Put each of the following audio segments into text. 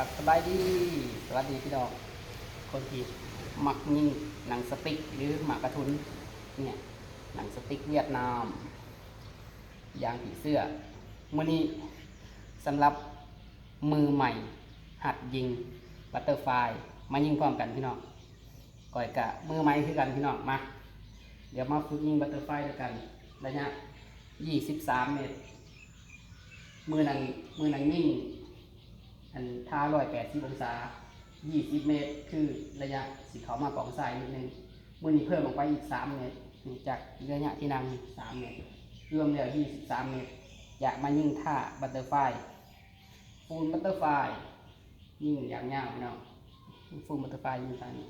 ครับสบายดี สวัสดีพี่น้องคนที่หมักยิงหนังสติ๊กหรือหมากกระทุนเนี่ยหนังสติ๊กเวียดนามยางผีเสื้อมือนี้สำหรับมือใหม่ หัดยิงบัตเตอร์ไฟมายิงพร้อมกันพี่น้องก่อยกะมือใหม่คือกันพี่น้องมา เดี๋ยวมาฝึกยิงบัตเตอร์ไฟด้วยกันระยะ 23 เมตร มือนังมือนังยิ่ง อันท่าร้อยแปดสิบองศายี่สิบเมตร คือระยะสีเขามากองทรายนิดนึงมือนี้เพิ่มออกไปอีกสามเมตรจากระยะที่นั่งสามเมตรรวมแล้วยี่สิบสามเมตร อยากมายิ่งท่าบัตเตอร์ไฟฟูลบัตเตอร์ไฟยิ่งอย่างยาเนาะฟูลบัตเตอร์ไฟยิ่งท่านี้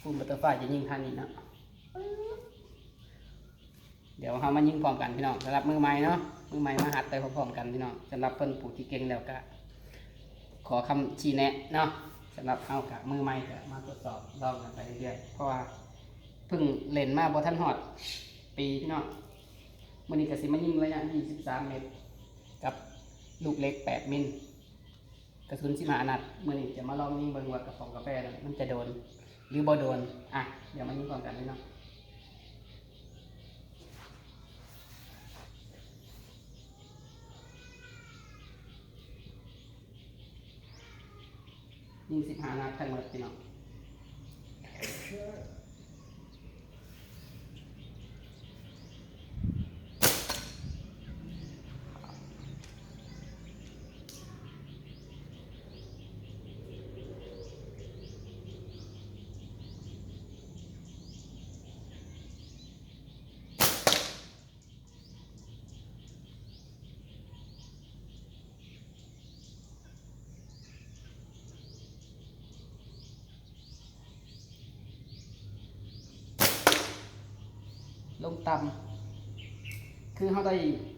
ฟูลบัตเตอร์ไฟจะยิ่งท่านี้เนาะ เดี๋ยวเรามายิงพร้อมกันพี่น้องสำหรับมือใหม่เนาะมือใหม่มาหัดไปพร้อมๆกันพี่น้องสำหรับเพิ่นผู้ที่เก่งแล้วก็ขอคำชี้แนะเนาะสำหรับเฮากับมือใหม่ก็มาตรวจสอบลองกันไปเรื่อยๆเพราะว่าเพิ่งเล่นมาบ่ทันฮอดปีพี่น้องมื้อนี้ก็สิมายิงระยะ23 เมตร กับลูกเล็ก 8 มิลกระสุน15นัดมื้อนี้จะมาลองยิงเบิ่งว่ากระป๋องกาแฟ มันจะโดน หรือบ่โดน อะ เดี๋ยวมายิงพร้อมกันพี่น้อง ยิงสิบห้านัดทั้งหมดพี่น้อง ลงต่ำคือเขาได้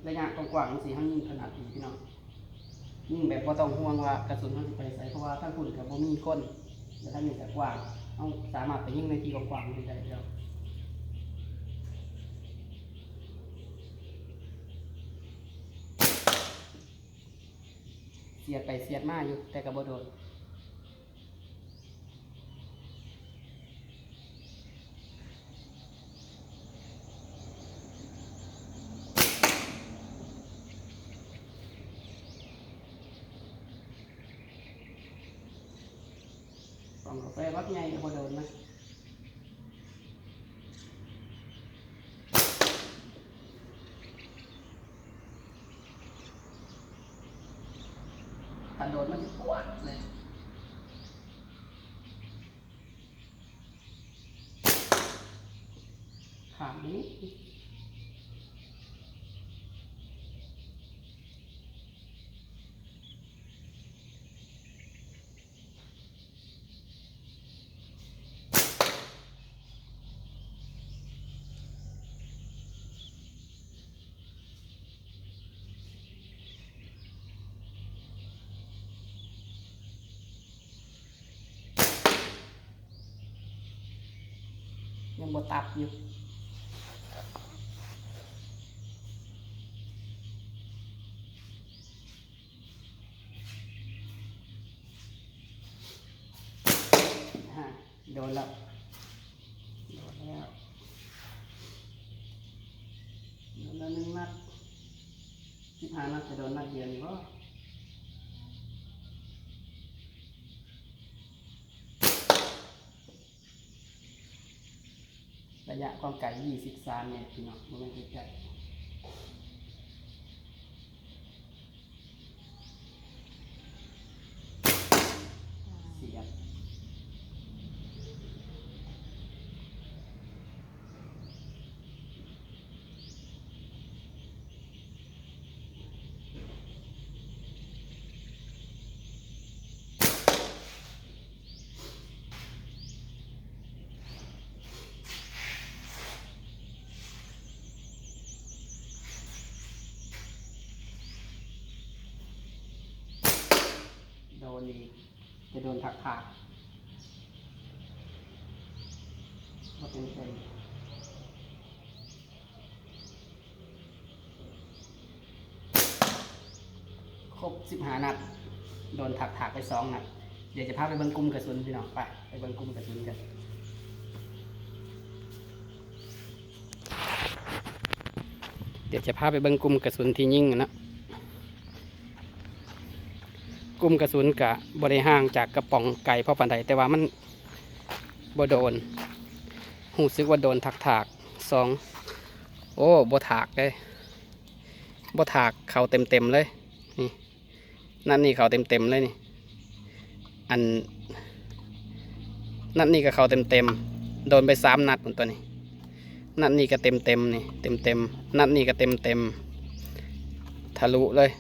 ระยะกว้างๆสิเขายิงขนาดนี้พี่น้องยิงแบบบ่ต้องห่วงว่ากระสุนเขาจะไปใส่เพราะว่าทั้งคุณกับบ่มีก้นแต่ถ้ามีแต่กว้างเขาสามารถไปยิงในที่กว้างๆได้เดียวเสียดไปเสียดมาอยู่แต่กับบ่โดน กล่องกาแฟวัดใหญ่พอเดินนะถ้าโดนมันจะปวดเลยขามนี้ ยังบดตับอยู่ฮะโดนแล้วโดนแล้วโดนแล้วหนึ่งนัดสิบห้านัดจะโดนนัดเดียวนี่ก็ ระยะความไกลยี่สิบสามเมตรพี่น้องมันไม่ไกลเโดนอีกจะโดนถักขาดมาเป็นเซนครบสิบห้านัด โดนถักถักไปสองนัด เดี๋ยวจะพาไปเบิ้งกลุ่มกระสุนพี่น้องไปไปเบิ้งกลุ่มกระสุนกันเดี๋ยวจะพาไปเบิ้งกลุ่มกระสุนที่ยิ่งนะ กลุ่มกระสุนกะบริห่างจากกระป๋องไก่พ่อปันไดแต่ว่ามันบ่โดนหูซึกว่าโดนถักถากสองโอ้บ่ถากเลยบ่ถากเขาเต็มเต็มเลยนี่นั่นนี่เขาเต็มเต็มเลยนี่อันนั่นนี่ก็เขาเต็มเต็มโดนไปสามนัดหมดตัวนี้นัดนี่ก็เต็มเต็มนี่เต็มเต็มนัดนี่ก็เต็มเต็มทะลุเลย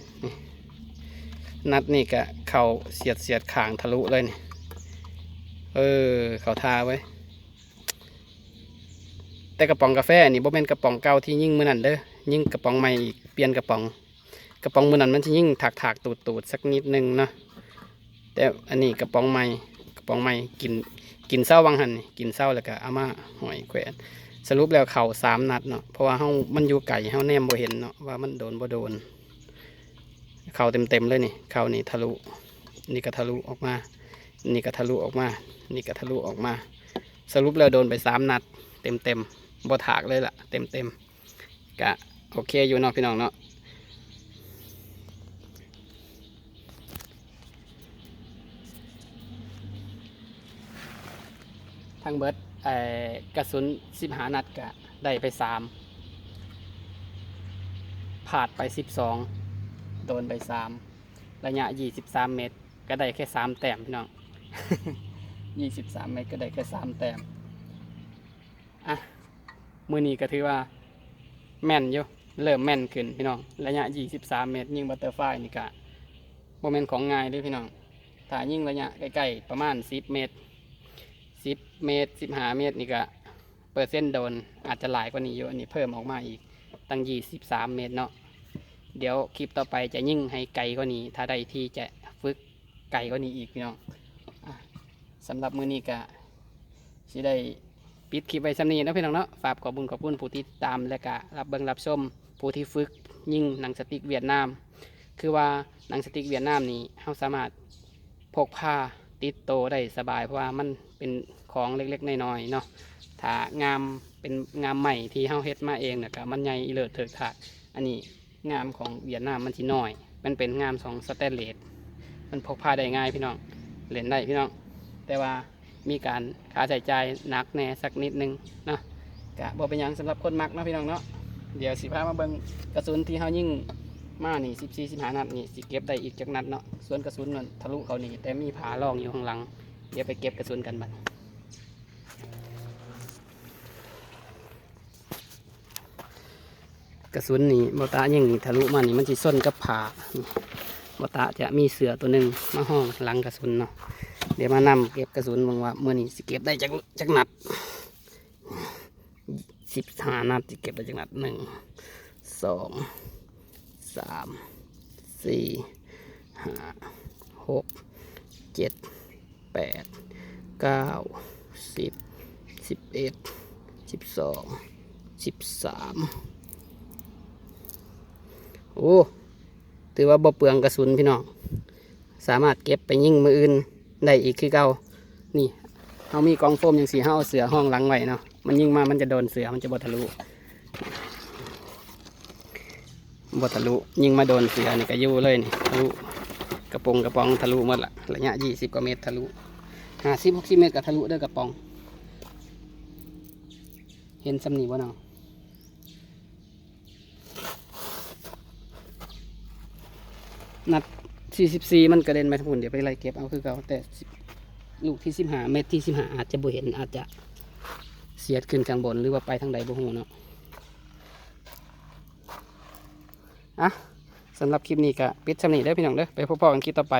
นัดนี่ก็เข่าเสียดเสียดขางทะลุเลยนี่ เออ เขาทาไว้ แต่กระป๋องกาแฟนี่บ่เป็นกระป๋องเก่าที่ยิ่งมือนั่นเด้อยิ่งกระป๋องใหม่อีกเปลี่ยนกระป๋อง กระป๋องมือนั้นมันจะยิ่งถักถากตูดตูดสักนิดนึงเนาะแต่อันนี้กระป๋องใหม่กระป๋องใหม่กินกินเศร้าวังหันกินเศร้าแล้วก็เอามาหอยแขวนสรุปแล้วเข่าสามนัดเนาะเพราะว่าเฮามันอยู่ไก่เฮาแนมบ่เห็นเนาะว่ามันโดนบ่โดน เข่าเต็มเต็มๆเลยนี่เข่านี่ทะลุนี่ก็ทะลุออกมา นี่ก็ทะลุออกมา นี่ก็ทะลุออกมา สรุปแล้วโดนไปสามนัด เต็มเต็มบ่ถากเลยล่ะ เต็มเต็มๆกะโอเคอยู่เนาะพี่น้องเนาะทั้งเบิดเอ่อกระสุนสิบหานัดกะได้ไปสามผาดไปสิบสอง โดนไปสามระยะยี่สิบสามเมตร ก็ได้แค่สามแต้มพี่น้องยี่สิบสามเมตรก็ได้แค่สามแต้มอะมือนี้ก็ถือว่าแม่นอยู่เริ่มแม่นขึ้นพี่น้องระยะยี่สิบสามเมตร ยิงบัตเตอร์ไฟนี่กะโมเมนต์ของง่ายด้วยพี่น้องถ้ายิงระยะใกล้ๆประมาณสิบเมตรสิบเมตรสิบห้าเมตรนี่ก็เปอร์เซ็นต์โดนอาจจะหลายกว่านี้อยู่อันนี้เพิ่มออกมาอีกตั้งยี่สิบสามเมตรเนาะ เดี๋ยวคลิปต่อไปจะยิ่งให้ไกลกว่านี้ ถ้าได้ที่จะฝึกไกลกว่านี้อีกพี่น้องอะสำหรับมือนี้ก็สิได้ปิดคลิปไว้สำนีนะพี่น้องเนาะฝากขอบุญขอบคุณผู้ที่ตามและก็รับเบิ่งรับชมผู้ที่ฝึกยิ่งหนังสติกเวียดนาม คือว่าหนังสติกเวียดนามนี่เราสามารถพกพาติดโตได้สบายเพราะว่ามันเป็นของเล็กๆน้อยๆเนาะถ้างามเป็นงามใหม่ที่เฮาเฮ็ดมาเองเนี่ยก็มันใหญ่เลิศเถิดค่ะอันนี้ งามของเวียดนามมันสิน้อย มันเป็นงามของสแตนเลสมันพกพาได้ง่ายพี่น้องเล่นได้พี่น้อง แต่ว่ามีการค่าใช้จ่ายหนักแน่สักนิดนึงนะกะบ่เป็นยังสำหรับคนมักนะพี่น้องเนาะเดี๋ยวสิพามาเบิ่งกระสุนที่เฮายิ่งมานี่14 15นัดนี่สิเก็บได้อีกจักนัดเนาะส่วนกระสุนนั่นทะลุเขานี่แต่มีผารองอยู่ข้างหลัง เดี๋ยวไปเก็บกระสุนกันบัด กระสุนนี่บตายิงทะลุมานี่มันสิส้นกับผาบตาจะมีเสือตัวหนึ่งมาห้องหลังกระสุนเนาะเดี๋ยวมานำเก็บกระสุนมองว่าเมื่อนี้สิเก็บได้จากจากนัดสิบห้านัดสิเก็บได้จากนัดหนึ่งสองสามสี่ห้าหกเจ็ดแปดเก้าสิบสิบเอ็ดสิบสองสิบสาม โอ้ถือว่าบ่เปลืองกระสุนพี่น้องสามารถเก็บไปยิงมืออื่นได้อีกคือเก่านี่เขามีกองโฟมอย่างสีเขาเอาเสือห้องหลังไว้เนาะมันยิงมามันจะโดนเสือมันจะบทะลุบทะลุยิงมาโดนเสือนี่ก็ยู่เลยนี่ทะลุกระปงกระปองทะลุหมดละระยะยี่สิบกว่าเมตรทะลุห้าสิบหกสิบเมตรก็ทะลุเด้อกระปอง เห็นสำนีบ่เนาะ นัดสี่สิบสี่มันกระเด็นไปทั้งหมดเดี๋ยวไปไล่เก็บเอาคือเก่าแต่ลูกที่สิบหาเม็ดที่สิบหาอาจจะบ่เห็นอาจจะเสียดขึ้นข้างบนหรือว่าไปทางใดบ่ฮู้เนาะอะสำหรับคลิปนี้ก็ปิดสำนีได้พี่น้องเด้อไปพบกันคลิปต่อไป